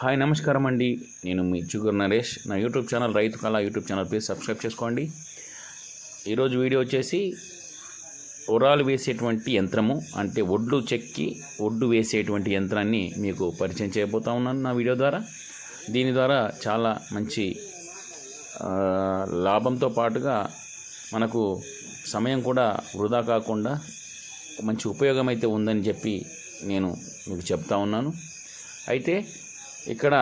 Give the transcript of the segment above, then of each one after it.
Hi నమస్కారం అండి నేను మీ జుగర్ నరేష్. నా యూట్యూబ్ ఛానల్ రైతు కళ యూట్యూబ్ ఛానల్ ప్లీజ్ సబ్స్క్రైబ్ చేసుకోండి. ఈరోజు వీడియో వచ్చేసి ఉరాలు వేసేటువంటి యంత్రము అంటే ఒడ్లు చెక్కి ఒడ్డు వేసేటువంటి యంత్రాన్ని మీకు పరిచయం చేయబోతా ఉన్నాను నా వీడియో ద్వారా. దీని ద్వారా చాలా మంచి లాభంతో పాటుగా మనకు సమయం కూడా వృధా కాకుండా మంచి ఉపయోగం అయితే ఉందని చెప్పి నేను మీకు చెప్తా ఉన్నాను. అయితే ఇక్కడ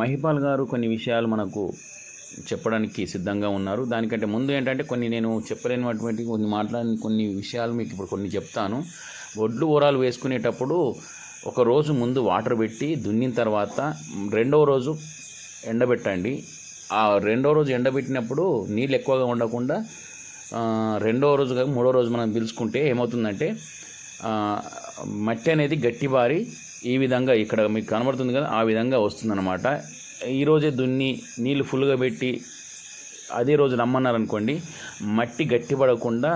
మహిపాల్ గారు కొన్ని విషయాలు మనకు చెప్పడానికి సిద్ధంగా ఉన్నారు. దానికంటే ముందు ఏంటంటే కొన్ని నేను చెప్పలేనటువంటి కొన్ని మాట్లాడిన కొన్ని విషయాలు మీకు ఇప్పుడు కొన్ని చెప్తాను. ఒడ్లు ఊరాలు వేసుకునేటప్పుడు ఒక రోజు ముందు వాటర్ పెట్టి దున్నిన తర్వాత రెండవ రోజు ఎండబెట్టండి. ఆ రెండో రోజు ఎండబెట్టినప్పుడు నీళ్ళు ఎక్కువగా ఉండకుండా రెండవ రెండో రోజు మూడో రోజు మనం పిలుచుకుంటే ఏమవుతుందంటే మట్టి అనేది గట్టిబారి ఈ విధంగా ఇక్కడ మీకు కనబడుతుంది కదా ఆ విధంగా వస్తుందన్నమాట. ఈరోజే దున్ని నీళ్ళు ఫుల్గా పెట్టి అదే రోజు రమ్మన్నారనుకోండి మట్టి గట్టిపడకుండా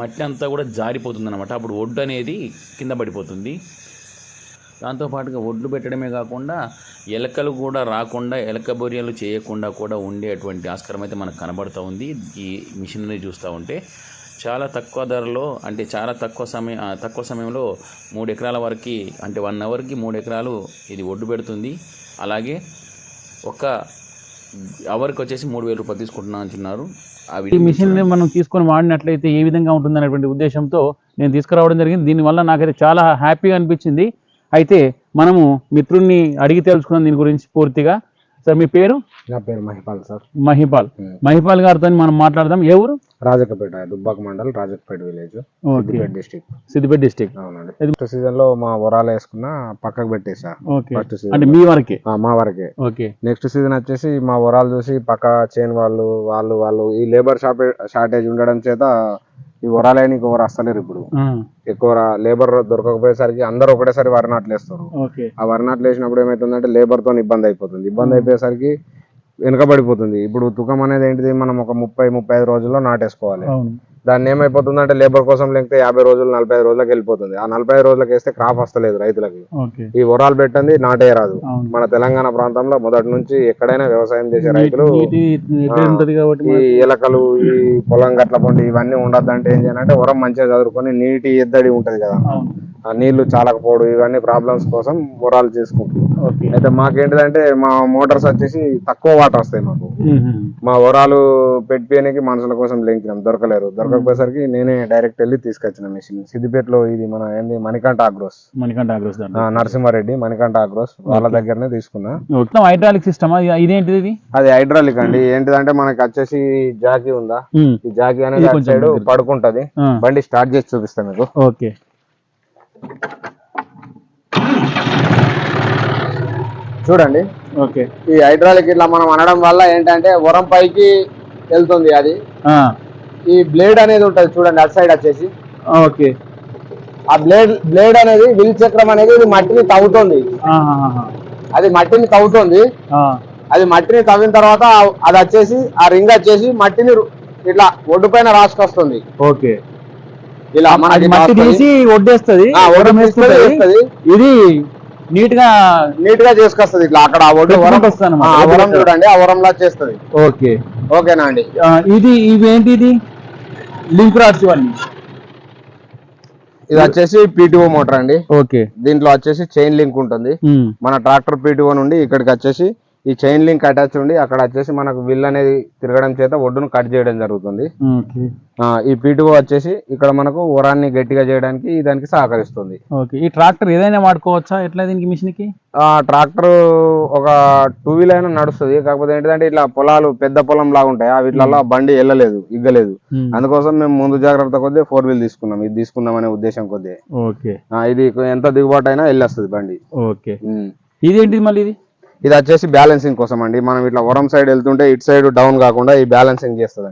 మట్టి అంతా కూడా జారిపోతుంది అనమాట అప్పుడు ఒడ్డు అనేది కింద పడిపోతుంది. దాంతోపాటుగా ఒడ్లు పెట్టడమే కాకుండా ఎలకలు కూడా రాకుండా ఎలక బొరియలు చేయకుండా కూడా ఉండేటువంటి ఆస్కారం అయితే మనకు కనబడుతూ ఉంది. ఈ మిషనరీ చూస్తూ ఉంటే చాలా తక్కువ ధరలో అంటే చాలా తక్కువ సమయం తక్కువ సమయంలో మూడు ఎకరాల వరకు అంటే వన్ అవర్కి మూడు ఎకరాలు ఇది ఒడ్డు పెడుతుంది. అలాగే ఒక అవర్కి వచ్చేసి మూడు వేల రూపాయలు తీసుకుంటున్నా అంటున్నారు. ఆ ఈ వీడియో మిషన్ మనం తీసుకొని వాడినట్లయితే ఏ విధంగా ఉంటుందనేటువంటి ఉద్దేశంతో నేను తీసుకురావడం జరిగింది. దీనివల్ల నాకైతే చాలా హ్యాపీగా అనిపించింది. అయితే మనము మిత్రుడిని అడిగి తెలుసుకున్నాం దీని గురించి పూర్తిగా. సార్ మీ పేరు? నా పేరు మహిపాల్ సార్. మహిపాల్. మహిపాల్ గారితో మనం మాట్లాడదాం. ఏ ఊరు? Rajakpet Dubbaka mandal Rajakpet village Siddipet district. Siddipet district. అవునండి. ఫస్ట్ సీజన్లో మా వరాలు వేసుకున్న పక్కకు పెట్టేసా. ఫస్ట్ అంటే సీజన్ మీ వరకే? మా వరకే. ఓకే. నెక్స్ట్ సీజన్ వచ్చేసి మా వరాలు చూసి పక్క చేను వాళ్ళు వాళ్ళు వాళ్ళు ఈ లేబర్ షార్టే షార్టేజ్ ఉండడం చేత ఈ వరాలేనికి ఎవరు వస్తలేరు ఇప్పుడు. ఎక్కువ లేబర్ దొరకకపోయేసరికి అందరూ ఒకటేసారి వరి నాట్లు వేస్తారు. ఆ వరి నాట్లు వేసినప్పుడు ఏమవుతుందంటే లేబర్తో ఇబ్బంది అయిపోతుంది. ఇబ్బంది అయిపోయేసరికి వెనుకబడిపోతుంది. ఇప్పుడు తుకం అనేది ఏంటిది? మనం ఒక ముప్పై ముప్పై ఐదు రోజుల్లో నాటేసుకోవాలి. దాన్ని ఏమైపోతుందంటే లేబర్ కోసం లేకపోతే యాభై రోజులు నలభై ఐదు రోజులకు వెళ్ళిపోతుంది. ఆ నలభై ఐదు రోజులకు వేస్తే క్రాప్ వస్తలేదు రైతులకి. ఈ వరాలు పెట్టండి నాటేయరాదు. అవును. మన తెలంగాణ ప్రాంతంలో మొదటి నుంచి ఎక్కడైనా వ్యవసాయం చేసే రైతులు నీటి నీటి ఈ ఎలకలు ఈ పొలం గట్ల పండి ఇవన్నీ ఉండొద్దంటే ఏం చేయాలంటే వరం మంచిగా చదువుకొని నీటి ఎద్దడి ఉంటది కదా. నీళ్ళు చాలకపోవడం ఇవన్నీ ప్రాబ్లమ్స్ కోసం వరాలు చేసుకుంటాం ఓకే. అయితే మాకేంటిదంటే మా మోటార్స్ వచ్చేసి తక్కువ వాటర్ వస్తాయి మాకు. మా వరాలు పెట్టిపోయడానికి మనుషుల కోసం లెంకినాం దొరకలేరు. దొరకకపోయేసరికి నేనే డైరెక్ట్ వెళ్ళి తీసుకొచ్చిన మిషన్ సిద్దిపేటలో ఇది మన ఏంది మణికంఠ ఆగ్రోస్ మణికంఠ అగ్రోస్ దాంట్లో. ఆ, నరసింహారెడ్డి మణికంఠ ఆగ్రోస్ వాళ్ళ దగ్గరనే తీసుకున్నా. హైడ్రాలిక్ సిస్టమ్ ఇదేంటిది ఇది అది హైడ్రాలిక్ అండి. ఏంటిదంటే మనకి వచ్చేసి జాకీ ఉందా. ఈ జాకీ అనేది. పడుకుంటది. బండి స్టార్ట్ చేసి చూపిస్తా మీకు. ఓకే. చూడండి. ఓకే. ఈ హైడ్రాలిక్ ఇట్లా మనం అనడం వల్ల ఏంటంటే వరం పైకి వెళ్తుంది అది. ఈ బ్లేడ్ అనేది ఉంటది చూడండి అటు సైడ్ వచ్చేసి. ఓకే. ఆ బ్లేడ్ బ్లేడ్ అనేది విల్ చక్రం అనేది ఇది మట్టిని తవ్వుతుంది. అది మట్టిని తవ్వుతుంది. అది మట్టిని తవ్విన తర్వాత అది వచ్చేసి ఆ రింగ్ వచ్చేసి మట్టిని ఇట్లా ఒడ్డు పైన రాసుకొస్తుంది. ఓకే. ఇలా మట్టి తీసి వడ్డేస్తుంది ఆ, ఒడ్డు వరం తీసుకొని వేసుకుంటది. వేస్తుంది. ఇది నీట్గా నీట్గా చేసుకొస్తుంది ఇట్లా. అక్కడ ఒడ్డు వరం చూడండి ఆ వరంలా చేస్తుంది. ఓకే. ఓకేనా అండి? ఇది ఇవేంటి ఇది? లింక్ రాడ్స్ ఇవన్నీ. ఇది వచ్చేసి పీటీఓ మోటార్ అండి. ఓకే. దీంట్లో వచ్చేసి చైన్ లింక్ ఉంటుంది. మన ట్రాక్టర్ పీటీఓ నుండి ఇక్కడికి వచ్చేసి ఈ చైన్ లింక్ అటాచ్ ఉండి అక్కడ వచ్చేసి మనకు విల్ అనేది తిరగడం చేత ఒడ్డును కట్ చేయడం జరుగుతుంది. ఈ పీటీఓ వచ్చేసి ఇక్కడ మనకు ఉరాన్ని గట్టిగా చేయడానికి దానికి సహకరిస్తుంది. ఓకే. ఈ ట్రాక్టర్ ఏదైనా వాడుకోవచ్చా? ఎట్లా దీనికి మిషన్కి ఆ ట్రాక్టర్ ఒక టూ వీల్ అయినా నడుస్తుంది. కాకపోతే ఏంటంటే ఇట్లా పొలాలు పెద్ద పొలం లాగా ఉంటాయి. ఆ వీటిలలో బండి వెళ్ళలేదు ఇగ్గలేదు. అందుకోసం మేము ముందు జాగ్రత్త కొద్దీ ఫోర్ వీల్ తీసుకున్నాం. ఇది తీసుకుందాం అనే ఉద్దేశం కొద్దీ. ఓకే. ఇది ఎంత దిగుబాటు అయినా వెళ్ళొస్తుంది బండి. ఓకే. ఉమ్. ఇదేంటిది మళ్ళీ ఇది? ఇది వచ్చేసి బ్యాలెన్సింగ్ కోసం అండి. మనం ఇట్లా వరం సైడ్ వెళ్తుంటే ఇటు సైడ్ డౌన్ కాకుండా ఈ బ్యాలెన్సింగ్ చేస్తుంది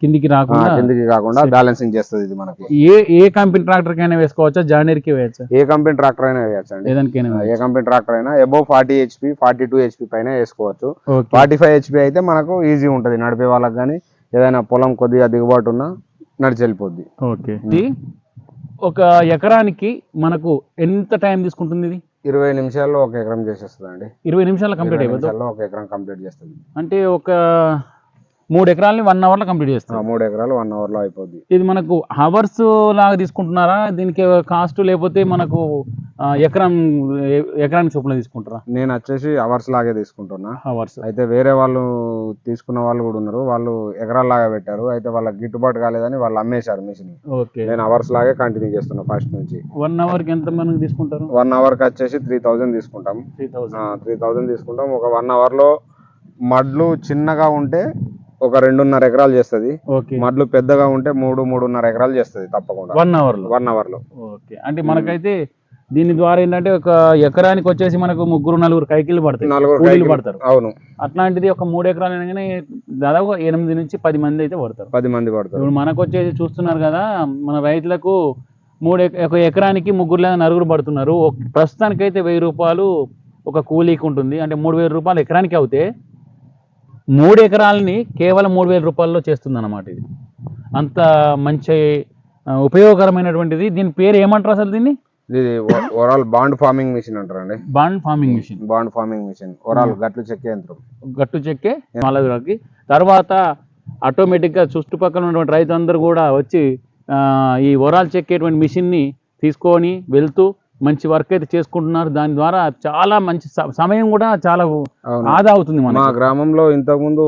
కిందికి రాకుండా కిందికి కాకుండా బ్యాలెన్సింగ్ చేస్తుంది ఇది మనకి. ఏ ఏ కంపెనీ ట్రాక్టర్ కైనా వేసుకోవచ్చా? జానీర్కి వేయచ్చా? ఏ కంపెనీ ట్రాక్టర్ అయినా వేయచ్చు అండి? ఏ కంపెనీ ట్రాక్టర్ అయినా above forty HP forty two HP పైన వేసుకోవచ్చు. ఫార్టీ ఫైవ్ హెచ్పి అయితే మనకు ఈజీ ఉంటుంది. నడిపే వాళ్ళకి కానీ ఏదైనా పొలం కొద్దిగా దిగుబాటు ఉన్నా నడిచి వెళ్ళిపోద్ది. ఓకే. ఒక ఎకరానికి మనకు ఎంత టైం తీసుకుంటుంది ఇది? ఇరవై నిమిషాల్లో ఒక ఎకరం చేసేస్తుంది అండి ఇరవై నిమిషాల్లో కంప్లీట్ అయిపోతుంది ఒక ఎకరం కంప్లీట్ చేస్తుంది. అంటే ఒక మూడు ఎకరాలని వన్ అవర్లో కంప్లీట్ ఆ, చేస్తుంది మూడు ఎకరాలు వన్ అవర్లో అయిపోద్ది. ఇది మనకు హవర్స్ లాగా తీసుకుంటున్నారా? దీనికి కాస్ట్ లేకపోతే మనకు ఎకరం ఎకరానికి చొప్పున తీసుకుంటారా? నేను వచ్చేసి అవర్స్ లాగే తీసుకుంటున్నా. హవర్స్ అయితే వేరే వాళ్ళు తీసుకున్న వాళ్ళు కూడా ఉన్నారు. వాళ్ళు ఎకరాల లాగా పెట్టారు. అయితే వాళ్ళకి గిట్టుబాటు కాలేదని వాళ్ళు అమ్మేశారు మిషన్. ఓకే. నేను అవర్స్ లాగే కంటిన్యూ చేస్తున్నా ఫస్ట్ నుంచి. వన్ అవర్కి ఎంత మనకు తీసుకుంటారు? వన్ అవర్కి వచ్చేసి త్రీ థౌజండ్ తీసుకుంటాం. త్రీ థౌసండ్ త్రీ థౌజండ్ తీసుకుంటాం. ఒక వన్ అవర్లో మడ్లు చిన్నగా ఉంటే ఒక రెండున్నర ఎకరాలు చేస్తుంది. మడ్లు పెద్దగా ఉంటే మూడు మూడున్నర ఎకరాలు చేస్తుంది తప్పకుండా. వన్ అవర్లో. వన్ అవర్లో ఓకే. అంటే మనకైతే దీని ద్వారా ఏంటంటే ఒక ఎకరానికి వచ్చేసి మనకు ముగ్గురు నలుగురు కైకిలు పడతాయి. కూలీలు పడతారు. అవును. అట్లాంటిది ఒక మూడు ఎకరాలు అనగానే దాదాపు ఎనిమిది నుంచి పది మంది అయితే పడతారు. పది మంది పడతారు. ఇప్పుడు మనకు వచ్చేసి చూస్తున్నారు కదా మన రైతులకు మూడు ఒక ఎకరానికి ముగ్గురు లేదా నలుగురు పడుతున్నారు. ఒక- ప్రస్తుతానికైతే వెయ్యి రూపాయలు ఒక కూలీకి ఉంటుంది. అంటే మూడు వేల రూపాయలు ఎకరానికి అవుతే మూడు ఎకరాలని కేవలం మూడు వేల రూపాయల్లో చేస్తుంది అన్నమాట ఇది. అంత మంచి ఉపయోగకరమైనటువంటిది. దీని పేరు ఏమంటారు అసలు దీన్ని? ఇది ఓవరాల్ బాండ్ ఫార్మింగ్ మిషన్ అంటారండి. Bund farming machine. Bund farming machine. Overall గట్లు చెక్కే యంత్రం. గట్టు చెక్కే నలుగురికి తర్వాత ఆటోమేటిక్గా చుట్టుపక్కల ఉన్నటువంటి రైతులందరూ కూడా వచ్చి ఈ వరాలు చెక్కేటువంటి మిషన్ని తీసుకొని వెళ్తూ మంచి వర్క్ అయితే చేసుకుంటున్నారు. దాని ద్వారా చాలా మంచి సమయం కూడా చాలా ఆదా అవుతుంది మా గ్రామంలో ఇంతకు ముందు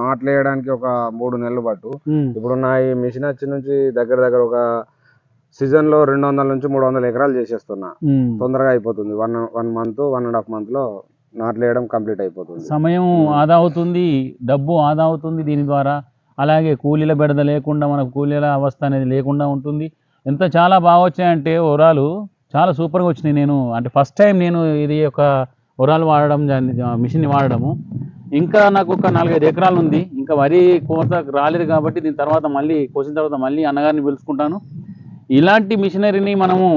నాట్లు వేయడానికి ఒక మూడు నెలలు పట్టు ఉమ్, ఇప్పుడు నా ఈ మిషన్ వచ్చి నుంచి దగ్గర దగ్గర ఒక సీజన్లో రెండు వందల నుంచి మూడు వందల ఎకరాలు చేసేస్తున్నా. తొందరగా అయిపోతుంది. One one month one and half మంత్లో నాట్లు వేయడం కంప్లీట్ అయిపోతుంది. సమయం ఆదా అవుతుంది డబ్బు ఆదా అవుతుంది దీని ద్వారా. అలాగే కూలీల బెడద లేకుండా మనకు కూలీల అవస్థ అనేది లేకుండా ఉంటుంది. ఎంత చాలా బాగా వచ్చాయంటే ఓరాలు చాలా సూపర్గా వచ్చినాయి. నేను అంటే ఫస్ట్ టైం నేను ఇది ఒక ఒరాలు వాడడం మిషన్ని వాడడము. ఇంకా నాకు ఒక నాలుగైదు ఎకరాలు ఉంది ఇంకా వరి కోత రాలేదు కాబట్టి దీని తర్వాత మళ్ళీ కోసిన తర్వాత మళ్ళీ అన్నగారిని పిలుచుకుంటాను. ఇలాంటి మిషనరీని మనము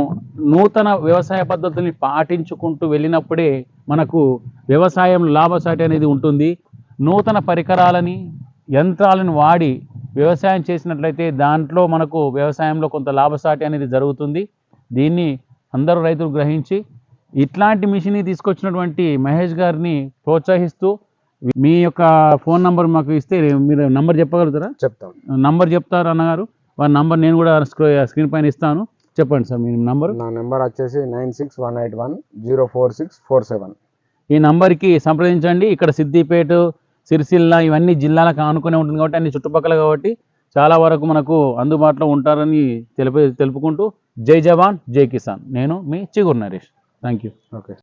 నూతన వ్యవసాయ పద్ధతుల్ని పాటించుకుంటూ వెళ్ళినప్పుడే మనకు వ్యవసాయం లాభసాటి అనేది ఉంటుంది. నూతన పరికరాలని యంత్రాలను వాడి వ్యవసాయం చేసినట్లయితే దాంట్లో మనకు వ్యవసాయంలో కొంత లాభసాటి అనేది జరుగుతుంది. దీన్ని అందరూ రైతులు గ్రహించి ఇట్లాంటి మిషన్ తీసుకొచ్చినటువంటి మహేష్ గారిని ప్రోత్సహిస్తూ మీ యొక్క ఫోన్ నంబర్ మాకు ఇస్తే మీరు నంబర్ చెప్పగలుగుతారా? చెప్తాం. నంబర్ చెప్తారు అన్నగారు. వారి నంబర్ నేను కూడా స్క్రో- స్క్రీన్ పైన ఇస్తాను. చెప్పండి సార్ మీ నంబర్. నా నెంబర్ వచ్చేసి nine six one eight one zero four six four seven. ఈ నంబర్కి సంప్రదించండి. ఇక్కడ సిద్దిపేట సిరిసిల్ల ఇవన్నీ జిల్లాలకు ఆనుకునే ఉంటుంది కాబట్టి అన్ని చుట్టుపక్కల కాబట్టి చాలా వరకు మనకు అందుబాటులో ఉంటారని తెలిపి తెలుపుకుంటూ జై జవాన్ జై కిసాన్. నేను మీ చిగురు నరేష్. Thank you okay.